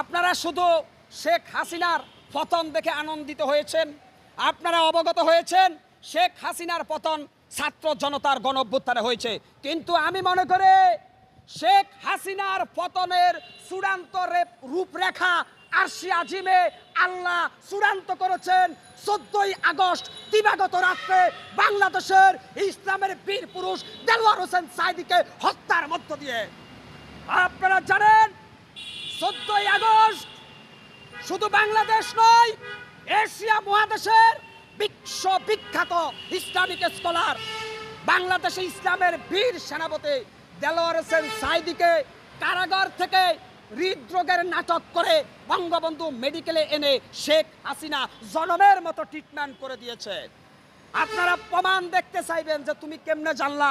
আপনারা শুধু শেখ হাসিনার পতন দেখে আনন্দিত হয়েছেন, আপনারা অবগত হয়েছেন, শেখ হাসিনার পতন ছাত্র জনতার গণ হয়েছে। কিন্তু আমি মনে করি শেখ হাসিনার পতনের চূড়ান্ত রূপরেখা আরশি আজিমে আল্লাহ চূড়ান্ত করেছেন চোদ্দই আগস্ট, দিবাগত রাত্রে বাংলাদেশের ইসলামের বীর পুরুষ দেলোয়ার হোসেন সাইদিকে হত্যার মধ্য দিয়ে। আপনারা জানেন চোদ্দই আগস্ট শুধু বাংলাদেশ নয়, এশিয়া মহাদেশের বিশ্ব বিখ্যাত ইসলামিক স্কলার, বাংলাদেশে ইসলামের বীর সেনাপতি দেলোয়ার হোসেন সাইদিকে কারাগার থেকে হৃদরোগের নাটক করে বঙ্গবন্ধু মেডিকেলে এনে শেখ হাসিনা জনমের মতো ট্রিটমেন্ট করে দিয়েছে। আপনারা প্রমাণ দেখতে চাইবেন যে তুমি কেমনে জানলা।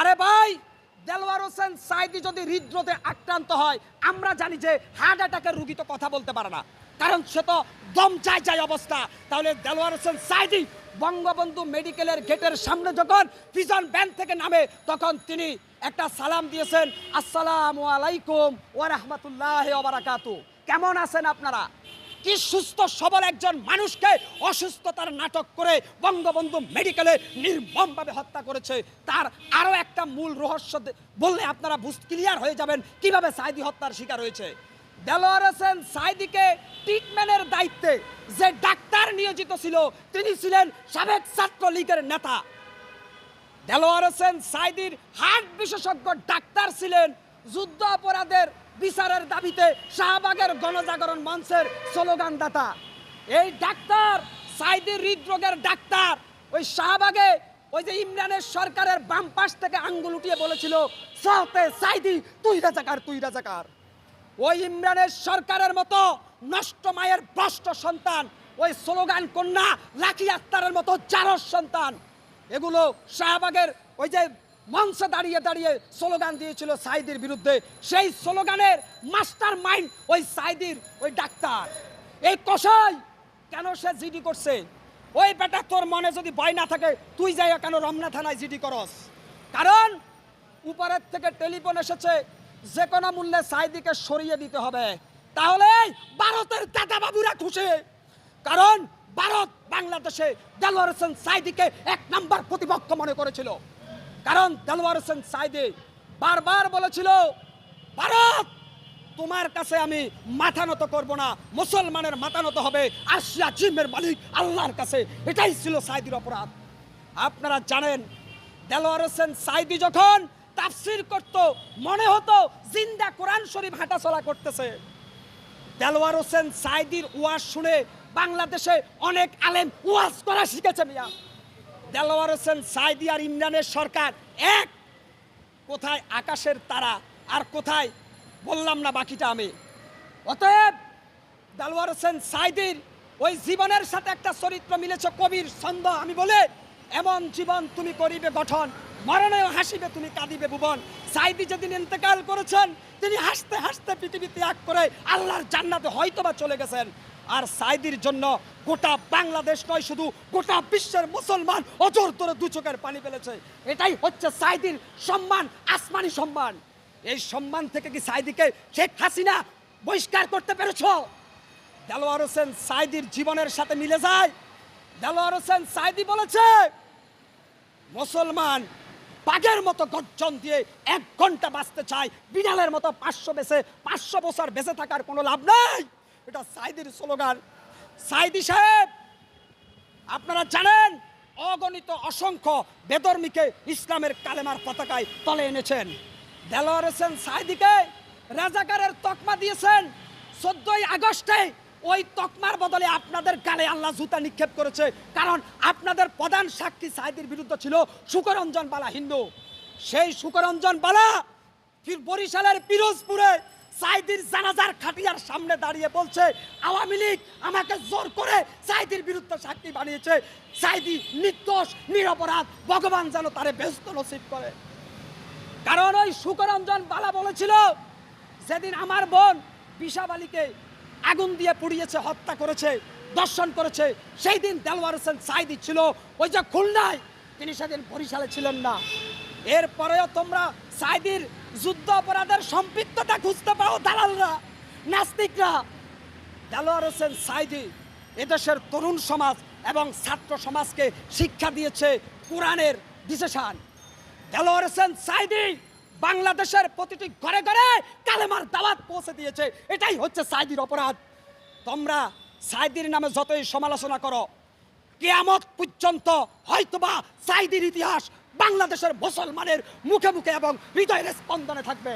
আরে ভাই দেলোয়ার হোসেন সাইদি যদি হৃদরোগে আক্রান্ত হয়, আমরা জানি যে হার্ট অ্যাটাকের রুগী তো কথা বলতে পারে না। কারণ সে তো দম চাই চাই অবস্থা। তাহলে দেলোয়ার হোসেন সাইদি বঙ্গবন্ধু মেডিকেলের গেটের সামনে যখন পিজন ব্যান থেকে নামে, তখন তিনি একটা সালাম দিয়েছেন, আসসালামু আলাইকুম ওয়া রাহমাতুল্লাহি ওয়া কেমন আছেন আপনারা? কি সুস্থ সবল একজন মানুষকে অসুস্থতার নাটক করে বঙ্গবন্ধু মেডিকেলে নির্মমভাবে হত্যা করেছে? তার আরও একটা মূল রহস্য বললে আপনারা বুঝ ক্লিয়ার হয়ে যাবেন কীভাবে সাইদি হত্যার শিকার হয়েছে। দেলোয়ার হোসেন সাইদিকে ট্রিটমেন্টের দায়িত্বে যে ডাক্তার নিয়োজিত ছিল, তিনি ছিলেন সাবেক ছাত্রলীগের নেতা। দেলোয়ার হোসেন সাইদির হার্ট বিশেষজ্ঞ ডাক্তার ছিলেন যুদ্ধ অপরাধের বিচারের দাবিতে শাহবাগের গণজাগরণ মঞ্চের স্লোগানদাতা। এই ডাক্তার সাইদির হৃদরোগের ডাক্তার। ওই শাহবাগে ওই যে ইমরানের সরকারের বাম পাশ থেকে আঙ্গুল উঠিয়ে বলেছিল, সাথে সাইদি, তুই রাজাকার তুই রাজাকার। ওই ইমরানের সরকারের মতো নষ্ট মায়ের ভ্রষ্ট সন্তান, ওই স্লোগান কন্যা লাকি আক্তারের মতো চারস সন্তান। এগুলো শাহবাগের ওই যে মঞ্চে দাঁড়িয়ে দাঁড়িয়ে স্লোগান দিয়েছিল সাইদির বিরুদ্ধে। সেই স্লোগানের মাস্টার মাইন্ড ওই সাইদির, ওই ডাক্তার। এই কষাই কেন সে জিডি করছে? ওই বেটা তোর মনে যদি ভয় না থাকে, তুই যাই কেন রমনা থানায় জিডি করস? কারণ উপরের থেকে টেলিফোন এসেছে, যে কোনো মূল্যে সাইদিকে সরিয়ে দিতে হবে। তাহলে ভারতের দাদা বাবুরা খুশি। কারণ ভারত বাংলাদেশে দেলোয়ার হোসেন সাইদিকে এক নাম্বার প্রতিপক্ষ মনে করেছিল। কারণ দেলোয়ার হোসেন সাইদি বারবার বলেছিল, ভারত, তোমার কাছে আমি মাথা নত করব না, মুসলমানের মাথা নত হবে, আসিয়া জিমের মালিক আল্লাহর কাছে। এটাই ছিল সাইদির অপরাধ। আপনারা জানেন দেলোয়ার হোসেন সাইদি যখন তাফসির করত, মনে হতো জিন্দা কোরআন শরীফ হাঁটাচলা করতেছে। দেলোয়ার হোসেন সাইদির ওয়াজ শুনে বাংলাদেশে অনেক আলেম ওয়াজ করা শিখেছে মিয়া। দেলোয়ার হোসেন, সাইদি আর ইমরানের সরকার এক। কোথায় আকাশের তারা আর কোথায় বললাম না বাকিটা আমি। অতএব দেলোয়ার হোসেন, সাইদির ওই জীবনের সাথে একটা চরিত্র মিলেছে কবির ছন্দ। আমি বলে, এমন জীবন তুমি করিবে গঠন, মরণেও হাসিবে তুমি কাঁদিবে ভুবন। সাইদি যেদিন ইন্তেকাল করেছেন, তিনি হাসতে হাসতে পৃথিবী ত্যাগ করে আল্লাহর জান্নাতে হয়তোবা চলে গেছেন। আর সাইদির জন্য গোটা বাংলাদেশ নয়, শুধু গোটা বিশ্বের মুসলমান অজর ধরে দু চোখের পানি ফেলেছে। এটাই হচ্ছে সাইদির সম্মান, আসমানি সম্মান। এই সম্মান থেকে কি সাইদিকে শেখ হাসিনা বহিষ্কার করতে পেরেছ? দেলোয়ার হোসেন সাইদির জীবনের সাথে মিলে যায়। দেলোয়ার হোসেন সাইদি বলেছে, মুসলমান বাঘের মতো গর্জন দিয়ে এক ঘণ্টা বাঁচতে চায়, বিড়ালের মতো পাঁচশো বেঁচে, পাঁচশো বছর বেঁচে থাকার কোনো লাভ নেই। এটা সাইদির স্লোগান। সাইদি সাহেব, আপনারা জানেন, অগণিত অসংখ্য বেদর্মীকে ইসলামের কালেমার পতাকায় তলে এনেছেন। দেলোয়ার হোসেন সাইদিকে রাজাকারের তকমা দিয়েছেন। চোদ্দই আগস্টে ওই তকমার বদলে আপনাদের গালে আল্লাহ জুতা নিক্ষেপ করেছে। কারণ আপনাদের প্রধান সাক্ষী সাইদির বিরুদ্ধে ছিল সুকরঞ্জন বালা হিন্দু। সেই সুকরঞ্জন বালা বরিশালের পিরোজপুরে সাইদির জানাজার খাটিয়ার সামনে দাঁড়িয়ে বলছে, আওয়ামী লীগ আমাকে জোর করে সাইদির বিরুদ্ধে সাক্ষী বানিয়েছে। সাইদি নির্দোষ, নিরপরাধ, ভগবান যেন তারে ব্যস্ত নসিব করে। কারণ ওই সুকরঞ্জন বালা বলেছিল, যেদিন আমার বোন বিশাবালিকে আগুন দিয়ে পুড়িয়েছে, হত্যা করেছে, দর্শন করেছে, সেই দিন দেলওয়ার হোসেন সাইদি ছিল। ওই যে খুলনায় তিনি সেদিন বরিশালে ছিলেন না। এরপরেও তোমরা সাইদির যুদ্ধ অপরাধের সম্পৃক্ততা খুঁজতে পাও দালালরা, নাস্তিকরা। দেলোয়ার হোসেন সাইদি এদেশের তরুণ সমাজ এবং ছাত্র সমাজকে শিক্ষা দিয়েছে কোরআনের বিশেষান দেলোয়ার হোসেন সাইদি বাংলাদেশের প্রতিটি ঘরে ঘরে কালেমার দাওয়াত পৌঁছে দিয়েছে। এটাই হচ্ছে সাইদির অপরাধ। তোমরা সাইদির নামে যতই সমালোচনা করো, কেয়ামত পর্যন্ত হয়তোবা সাইদির ইতিহাস বাংলাদেশের মুসলমানের মুখে মুখে এবং হৃদয়ের স্পন্দনে থাকবে।